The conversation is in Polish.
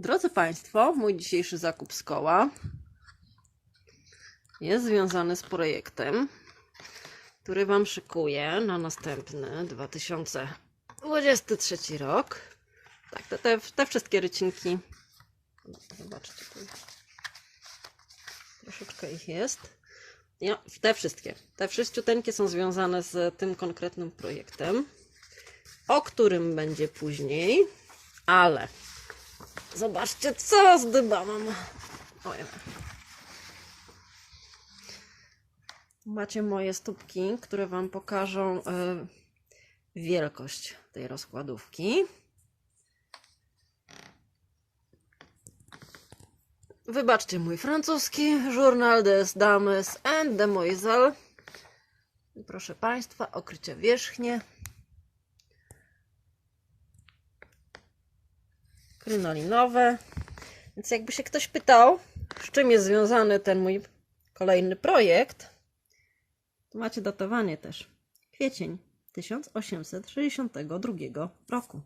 Drodzy Państwo, mój dzisiejszy zakup z koła jest związany z projektem, który Wam szykuję na następny 2023 rok. Tak, te, te, te wszystkie rycinki. Zobaczcie, tu troszeczkę ich jest. Ja, te wszystkie. Te wszyściuteńkie są związane z tym konkretnym projektem, o którym będzie później, ale Zobaczcie, co zdybałam. Ojej. Macie moje stópki, które Wam pokażą y, wielkość tej rozkładówki. Wybaczcie mój francuski. Journal des Dames and Demoiselles. Proszę Państwa, okrycie wierzchnie. Krynolinowe. Więc jakby się ktoś pytał, z czym jest związany ten mój kolejny projekt, to macie datowanie też. Kwiecień 1862 roku.